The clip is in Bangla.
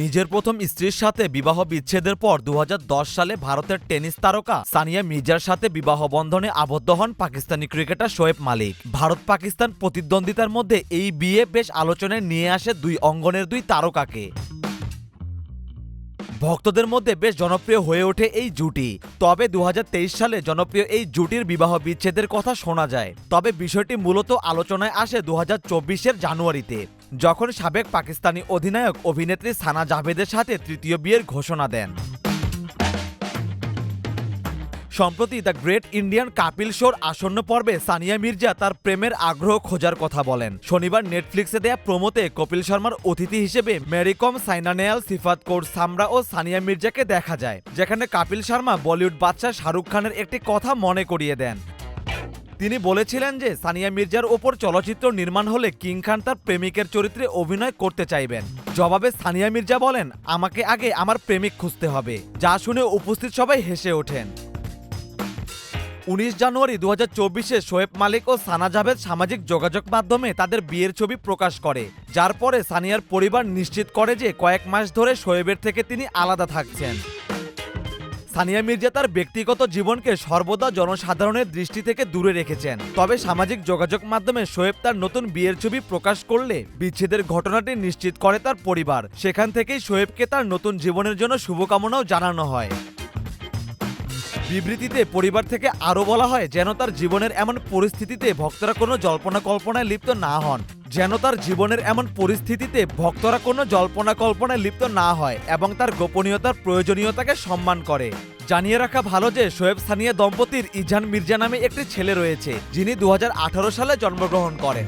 নিজের প্রথম স্ত্রীর সাথে বিবাহ বিচ্ছেদের পর দু হাজার দশ সালে ভারতের টেনিস তারকা সানিয়া মির্জার সাথে বিবাহ বন্ধনে আবদ্ধ হন পাকিস্তানি ক্রিকেটার শোয়েব মালিক। ভারত পাকিস্তান প্রতিদ্বন্দ্বিতার মধ্যে এই বিয়ে বেশ আলোচনায় নিয়ে আসে দুই অঙ্গনের দুই তারকাকে। ভক্তদের মধ্যে বেশ জনপ্রিয় হয়ে ওঠে এই জুটি। তবে দু হাজার তেইশ সালে জনপ্রিয় এই জুটির বিবাহ বিচ্ছেদের কথা শোনা যায়। তবে বিষয়টি মূলত আলোচনায় আসে দু হাজার জানুয়ারিতে। যখন সাবেক পাকিস্তানি অধিনায়ক অভিনেত্রী সানা জাভেদের সাথে তৃতীয় বিয়ের ঘোষণা দেন। সম্প্রতি দ্য গ্রেট ইন্ডিয়ান কাপিল শোর আসন্ন পর্বে সানিয়া মির্জা তার প্রেমের আগ্রহ খোঁজার কথা বলেন। শনিবার নেটফ্লিক্সে দেয়া প্রমোতে কপিল শর্মার অতিথি হিসেবে মেরিকম সাইনা নেয়াল সিফাত কৌর সামরা ও সানিয়া মির্জাকে দেখা যায়, যেখানে কাপিল শর্মা বলিউড বাদশাহ শাহরুখ খানের একটি কথা মনে করিয়ে দেন। তিনি বলেছিলেন যে সানিয়া মির্জার ওপর চলচ্চিত্র নির্মাণ হলে কিং খান তার প্রেমিকের চরিত্রে অভিনয় করতে চাইবেন। জবাবে সানিয়া মির্জা বলেন, আমাকে আগে আমার প্রেমিক খুঁজতে হবে। যা শুনে উপস্থিত সবাই হেসে ওঠেন। উনিশ জানুয়ারি দু হাজার চব্বিশে শোয়েব মালিক ও সানা জাভেদ সামাজিক যোগাযোগ মাধ্যমে তাদের বিয়ের ছবি প্রকাশ করে। যার পরে সানিয়ার পরিবার নিশ্চিত করে যে কয়েক মাস ধরে শোয়েবের থেকে তিনি আলাদা থাকছেন। সানিয়া মির্জা তার ব্যক্তিগত জীবনকে সর্বদা জনসাধারণের দৃষ্টি থেকে দূরে রেখেছেন। তবে সামাজিক যোগাযোগ মাধ্যমে শোয়েব তার নতুন বিয়ের ছবি প্রকাশ করলে বিচ্ছেদের ঘটনাটি নিশ্চিত করে তার পরিবার। সেখান থেকেই শোয়েবকে তার নতুন জীবনের জন্য শুভকামনাও জানানো হয়। বিবৃতিতে পরিবার থেকে আরও বলা হয়, যেন তার জীবনের এমন পরিস্থিতিতে ভক্তরা কোনো জল্পনা কল্পনায় লিপ্ত না হন। যেন তার জীবনের এমন পরিস্থিতিতে ভক্তরা কোনো জল্পনা কল্পনায় লিপ্ত না হয় এবং তার গোপনীয়তার প্রয়োজনীয়তাকে সম্মান করে। জানিয়ে রাখা ভালো যে শোয়েব সানিয়া দম্পতির ইজান মির্জা নামে একটি ছেলে রয়েছে, যিনি দু হাজার আঠারো সালে জন্মগ্রহণ করেন।